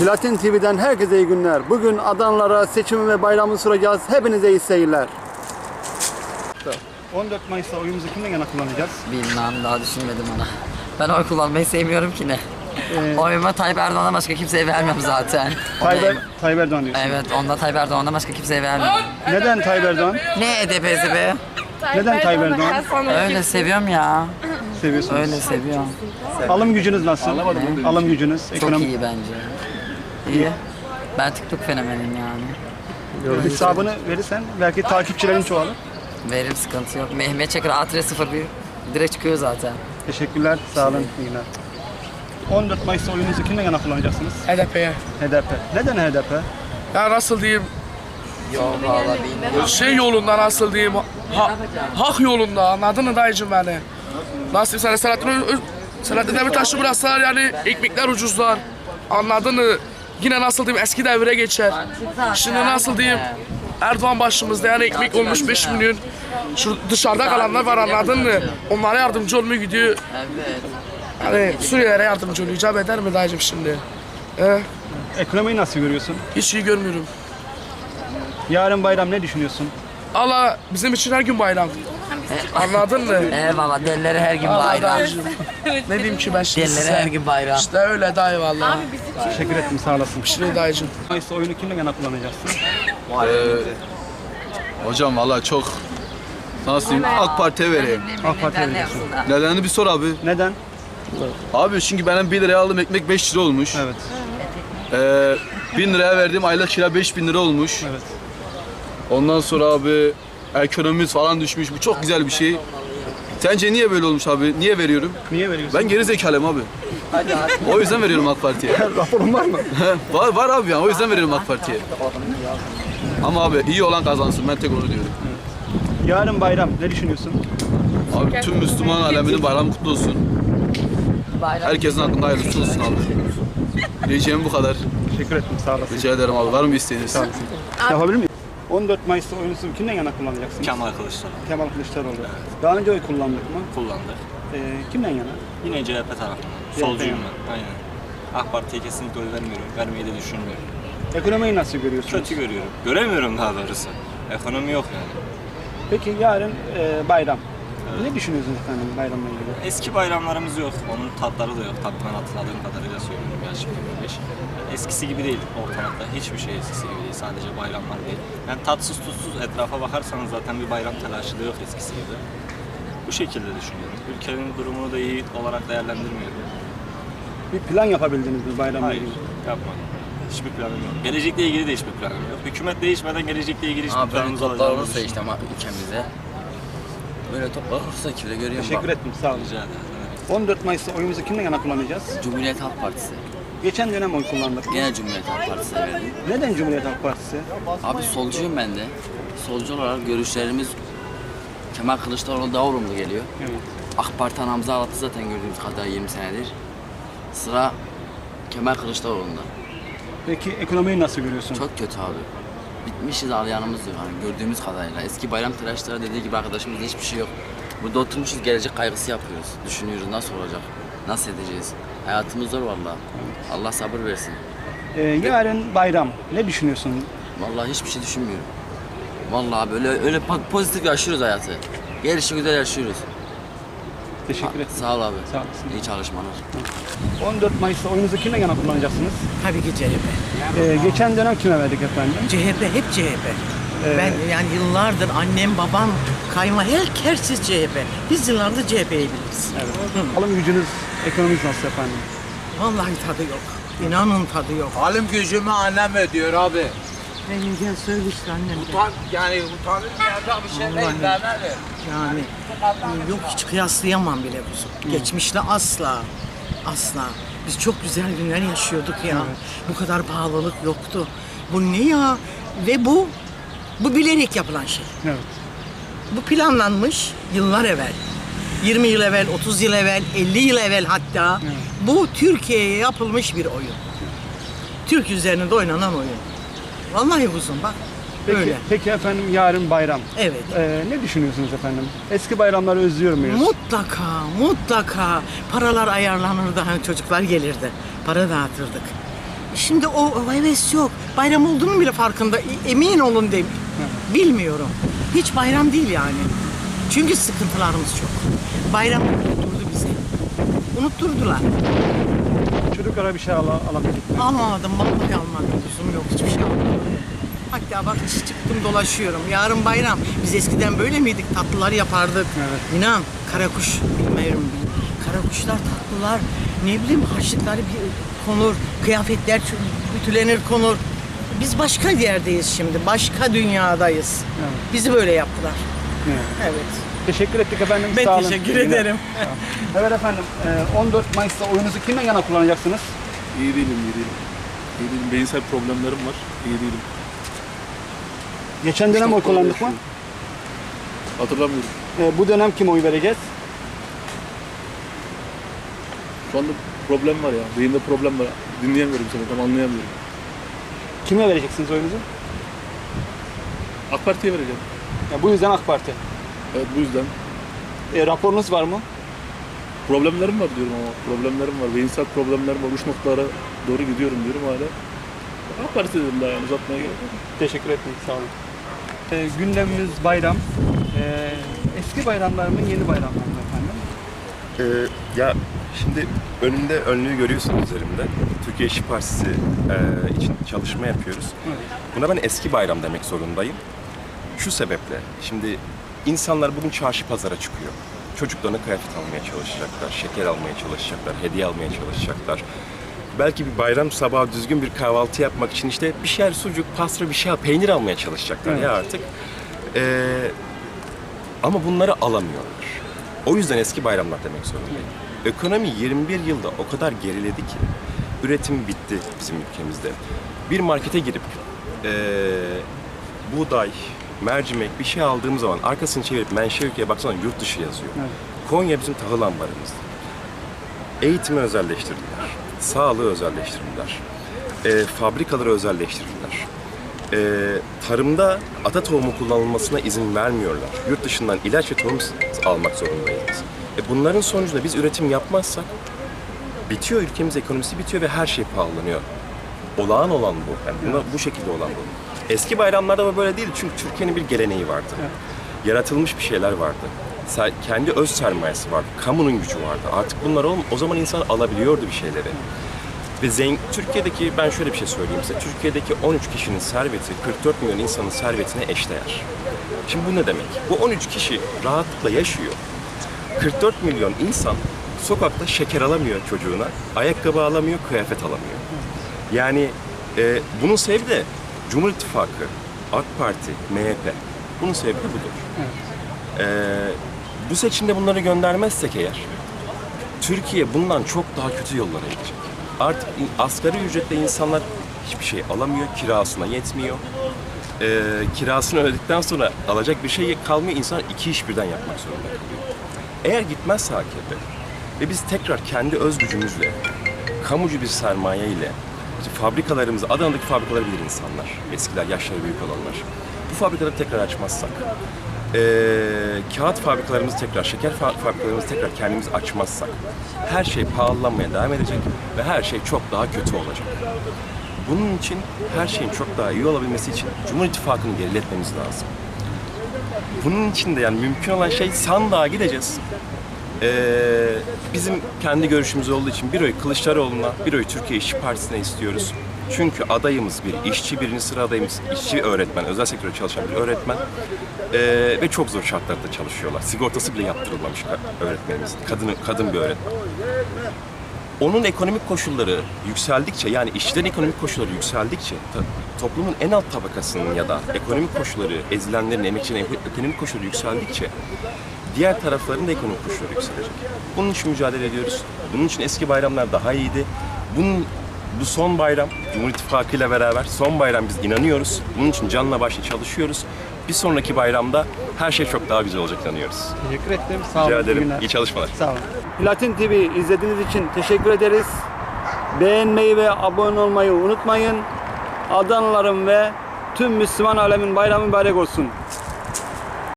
Platin TV'den herkese iyi günler. Bugün Adanlara seçimi ve bayramı soracağız. Hepinize iyi seyirler. 14 Mayıs'ta oyumuzu kimden yana kullanacağız? Bilmem daha düşünmedim ona. Ben oy kullanmayı sevmiyorum ki ne. Ee, Oyumu Tayyip Erdoğan'a başka kimseye vermiyorum zaten. O da- Tayyip, Tayyip Erdoğan diyorsun. Evet onda Tayyip Erdoğan'a başka kimseye vermiyorum. Neden Tayyip Erdoğan? Ne edebezi be? Neden Tayyip Erdoğan? Öyle seviyorum ya. Seviyorsunuz. Öyle seviyorum. Alım gücünüz nasıl? Alım gücünüz, Çok ekonomi. iyi bence. İyi. Ben TikTok fenomenim yani. Hesabını verirsen belki takipçilerin çoğalır. Verim sıkıntı yok. Mehmet Çakır A01 direkt çıkıyor zaten. Teşekkürler, sağ olun, iyi günler. 14 Mayıs'ta oyunuzu kimden yana kullanacaksınız? HDP'ye. HDP. Neden HDP? Ya nasıl diyeyim, Yok valla bilmiyorum. şey yolunda nasıl diyeyim, ha, hak yolunda anladın mı dayıcım beni? Nasıl diyeyim sana Selahattin, Ö- Ö- Selahattin Demirtaş'ı bıraksalar yani ekmekler ucuzlar. Anladın mı? Yine nasıl diyeyim eski devire geçer. Şimdi nasıl diyeyim Erdoğan başımızda yani ekmek olmuş 5 milyon. Şu dışarıda kalanlar var anladın mı? Onlara yardımcı olmaya gidiyor. Evet. Yani Suriyelilere yardımcı oluyor. İcap eder mi dayıcım şimdi? He? Ekonomiyi nasıl görüyorsun? Hiç iyi görmüyorum. Yarın bayram ne düşünüyorsun? Allah bizim için her gün bayram. Anladın mı? Eyvallah delileri her gün bayram. ne diyeyim ki ben şimdi Delileri size? her gün bayram. İşte öyle dayı valla. Teşekkür ettim, sağ olasın. Şimdi dayıcım. Mayıs'ta oyunu kimden yana kullanacaksın? Hocam valla çok nasıl diyeyim AK Parti'ye vereyim. AK Parti'ye veriyorsun. Nedenini bir sor abi. Neden? Abi çünkü benim 1 liraya aldığım ekmek 5 lira olmuş. Evet, Ee, 1000 liraya verdiğim aylık kira 5000 lira olmuş. evet. Ondan sonra abi ekonomimiz falan düşmüş. Bu çok güzel bir şey. Sence niye böyle olmuş abi? Niye veriyorum? Niye veriyorsun? Ben geri zekalıyım abi. O yüzden veriyorum AK Parti'ye. Raporun var mı? var, var abi yani o yüzden veriyorum AK Parti'ye. Ama abi iyi olan kazansın ben tek onu diyorum. Yarın bayram, ne düşünüyorsun? Abi tüm Müslüman aleminin bayramı kutlu olsun. Herkesin hakkında hayırlısı olsun abi. Diyeceğim bu kadar. Teşekkür ettim, sağ olasın. Rica ederim abi. Var mı bir isteğiniz? Yapabilir miyim? 14 Mayıs'ta oyunuzu kimden yana kullanacaksınız? Kemal Kılıçdaroğlu Kemal Kılıçdaroğlu. Daha önce oy kullandık mı? kullandı. Ee, kimden yana? Yine CHP tarafından. Solcuyum ben. Aynen. AK Parti'ye kesinlikle oy vermiyorum. Vermeyi de düşünmüyorum. Ekonomiyi nasıl görüyorsunuz? Kötü görüyorum. Göremiyorum daha doğrusu. Ekonomi yok yani. Peki yarın e, bayram. Ne düşünüyorsunuz efendim bayramla ilgili? Eski bayramlarımız yok. Onun tatları da yok. Ben hatırladığım kadarıyla söylüyorum. Yaşım 25. Eskisi gibi değil ortalıkta. Hiçbir şey eskisi gibi değil. Sadece bayramlar değil. Yani tatsız tuzsuz etrafa bakarsanız zaten bir bayram telaşı da yok eskisi gibi. Bu şekilde düşünüyorum. Ülkenin durumunu da iyi olarak değerlendirmiyorum. Bir plan yapabildiniz mi bayramla Hayır, ilgili? yapmadım. Hiçbir planım yok. Gelecekle ilgili de hiçbir planım yok. Hükümet değişmeden gelecekle ilgili hiçbir Abi planımız olacağını olursa düşünmüyorum. işte ama ülkemizde böyle toplar olursa ki de görüyorum Teşekkür bak. ettim, sağ olun. Rica ederim. 14 Mayıs'ta oyumuzu kimden yana kullanacağız? Cumhuriyet Halk Partisi. Geçen dönem oy kullandık. Gene Cumhuriyet Halk Partisi'ne verdim. Neden Cumhuriyet Halk Partisi? Abi solcuyum ben de. Solcu olarak görüşlerimiz Kemal Kılıçdaroğlu daha olumlu geliyor. Evet. AK Parti anamızı ağlattı zaten gördüğümüz kadar 20 senedir. Sıra Kemal Kılıçdaroğlu'nda. Peki ekonomiyi nasıl görüyorsun? Çok kötü abi. Bitmişiz ağlayanımız yok hani gördüğümüz kadarıyla. Eski bayram tıraşları dediği gibi arkadaşımızda hiçbir şey yok. Burada oturmuşuz gelecek kaygısı yapıyoruz. Düşünüyoruz nasıl olacak, nasıl edeceğiz. Hayatımız zor vallahi. Allah sabır versin. Ee, yarın bayram. Ne düşünüyorsun? Vallahi hiçbir şey düşünmüyorum. Vallahi böyle öyle po- pozitif yaşıyoruz hayatı. Gelişi güzel yaşıyoruz. Teşekkür ederim. Sağ ol abi. Sağ olasın. İyi çalışmalar. 14 Mayıs'ta oyunuzu kimden yana kullanacaksınız? Tabii ki CHP. Ee, geçen dönem kime verdik efendim? CHP hep CHP. Ee, Ben yani yıllardır annem, babam, kayma her herkes CHP. Biz yıllardır CHP'yi biliriz. Evet. Alım gücünüz, ekonominiz nasıl efendim? Vallahi tadı yok. İnanın tadı yok. Alım gücümü annem ödüyor abi. Benim gel söyle işte annem. Utan, yani utanılmayacak bir şey değil demedir. Yani yok hiç kıyaslayamam bile bu. Geçmişle asla. Asla. Biz çok güzel günler yaşıyorduk ya. Bu kadar pahalılık yoktu. Bu ne ya? Ve bu bu bilerek yapılan şey. Evet. Bu planlanmış yıllar evvel. 20 yıl evvel, 30 yıl evvel, 50 yıl evvel hatta. Bu Türkiye'ye yapılmış bir oyun. Türk üzerinde oynanan oyun. Vallahi uzun bak. Peki, Öyle. peki efendim yarın bayram. Evet. Ee, ne düşünüyorsunuz efendim? Eski bayramları özlüyor muyuz? Mutlaka, mutlaka paralar ayarlanırdı. Hani çocuklar gelirdi. Para dağıtırdık. Şimdi o, o heves yok. Bayram olduğunun bile farkında. E- Emin olun de. Bilmiyorum. Hiç bayram değil yani. Çünkü sıkıntılarımız çok. Bayram unutturdu bizi. Unutturdular. Çocuklara bir şey al alabildik mi? Almadım, vallahi almadım. Lüzum yok, hiçbir şey almadım. Hatta bak çıktım dolaşıyorum. Yarın bayram. Biz eskiden böyle miydik? Tatlılar yapardık. Evet. İnan, karakuş bilmiyorum. Karakuşlar, tatlılar, ne bileyim harçlıkları bir konur, kıyafetler ütülenir konur. Biz başka yerdeyiz şimdi, başka dünyadayız. Bizi böyle yaptılar. Evet. Evet. Teşekkür ettik efendim. Ben Sağ olun. teşekkür günler. ederim. Evet efendim, e, 14 Mayıs'ta oyunuzu kime yana kullanacaksınız? İyi değilim, iyi değilim. İyi değilim. Beyinsel problemlerim var. İyi değilim. Geçen dönem oy kullandık mı? Hatırlamıyorum. E, bu dönem kime oy vereceğiz? Şu anda problem var ya. Beyinde problem var. Dinleyemiyorum seni, tam anlayamıyorum. Kime vereceksiniz oyunuzu? AK Parti'ye vereceğim. Ya, bu yüzden AK Parti. Evet bu yüzden. E, raporunuz var mı? Problemlerim var diyorum ama. Problemlerim var. Beyinsel problemlerim var. Uç noktalara doğru gidiyorum diyorum hala. AK Parti dedim daha yani uzatmaya gerek yok. Teşekkür etmek sağ olun. E, gündemimiz bayram. E, eski bayramlar mı, yeni bayramlar mı efendim? Ee, ya şimdi önümde önlüğü görüyorsunuz üzerimde. Türkiye İşçi Partisi e, için çalışma yapıyoruz. Buna ben eski bayram demek zorundayım. Şu sebeple, şimdi insanlar bugün çarşı pazara çıkıyor. Çocuklarına kıyafet almaya çalışacaklar, şeker almaya çalışacaklar, hediye almaya çalışacaklar. Belki bir bayram sabahı düzgün bir kahvaltı yapmak için işte bir şeyler sucuk, pasta, bir şey peynir almaya çalışacaklar ya artık. Ee, ama bunları alamıyorlar. O yüzden eski bayramlar demek zorundayım. Ekonomi 21 yılda o kadar geriledi ki üretim bitti bizim ülkemizde. Bir markete girip eee, buğday, mercimek bir şey aldığım zaman arkasını çevirip menşe ülkeye baksana yurt dışı yazıyor. Konya bizim tahıl ambarımız. Eğitimi özelleştirdiler. Sağlığı özelleştirdiler. Eee, fabrikaları özelleştirdiler. Eee, tarımda ata tohumu kullanılmasına izin vermiyorlar. Yurt dışından ilaç ve tohum almak zorundayız. E bunların sonucunda biz üretim yapmazsak bitiyor ülkemiz ekonomisi bitiyor ve her şey pahalanıyor. Olağan olan bu. Yani buna, bu şekilde olan bu. Eski bayramlarda bu böyle değil çünkü Türkiye'nin bir geleneği vardı. Yaratılmış bir şeyler vardı. Kendi öz sermayesi vardı. Kamunun gücü vardı. Artık bunlar olm- o zaman insan alabiliyordu bir şeyleri. Ve zengin, Türkiye'deki ben şöyle bir şey söyleyeyim size. Türkiye'deki 13 kişinin serveti 44 milyon insanın servetine eşdeğer. Şimdi bu ne demek? Bu 13 kişi rahatlıkla yaşıyor. 44 milyon insan sokakta şeker alamıyor çocuğuna, ayakkabı alamıyor, kıyafet alamıyor. Yani e, bunun sebebi de Cumhur İttifakı, AK Parti, MHP. Bunun sebebi budur. E, bu seçimde bunları göndermezsek eğer, Türkiye bundan çok daha kötü yollara gidecek. Artık asgari ücretle insanlar hiçbir şey alamıyor, kirasına yetmiyor. Ee, kirasını ödedikten sonra alacak bir şey kalmıyor, insan iki iş birden yapmak zorunda kalıyor. Eğer gitmezse AKP ve biz tekrar kendi öz gücümüzle, kamucu bir sermaye ile işte fabrikalarımızı, Adana'daki fabrikaları bilir insanlar, eskiler, yaşları büyük olanlar. Bu fabrikaları tekrar açmazsak, ee, kağıt fabrikalarımızı tekrar, şeker fa- fabrikalarımızı tekrar kendimiz açmazsak her şey pahalanmaya devam edecek ve her şey çok daha kötü olacak. Bunun için her şeyin çok daha iyi olabilmesi için Cumhur İttifakı'nı geriletmemiz lazım. Bunun için de yani mümkün olan şey sandığa gideceğiz. Ee, bizim kendi görüşümüz olduğu için bir oy Kılıçdaroğlu'na, bir oy Türkiye İşçi Partisi'ne istiyoruz. Çünkü adayımız bir işçi, birinci sıra adayımız işçi öğretmen, özel sektörde çalışan bir öğretmen. Ee, ve çok zor şartlarda çalışıyorlar. Sigortası bile yaptırılmamış öğretmenimiz. Kadın, kadın bir öğretmen. Onun ekonomik koşulları yükseldikçe yani işçilerin ekonomik koşulları yükseldikçe toplumun en alt tabakasının ya da ekonomik koşulları ezilenlerin, emekçilerin eko- ekonomik koşulları yükseldikçe diğer tarafların da ekonomik koşulları yükselecek. Bunun için mücadele ediyoruz. Bunun için eski bayramlar daha iyiydi. Bunun bu son bayram Cumhur İttifakı ile beraber son bayram biz inanıyoruz. Bunun için canla başla çalışıyoruz. Bir sonraki bayramda her şey çok daha güzel olacak inanıyoruz. Teşekkür ederim. Sağ olun. Rica ederim. günler. İyi çalışmalar. Sağ olun. Platin TV izlediğiniz için teşekkür ederiz. Beğenmeyi ve abone olmayı unutmayın. Adanalıların ve tüm Müslüman alemin bayramı mübarek olsun.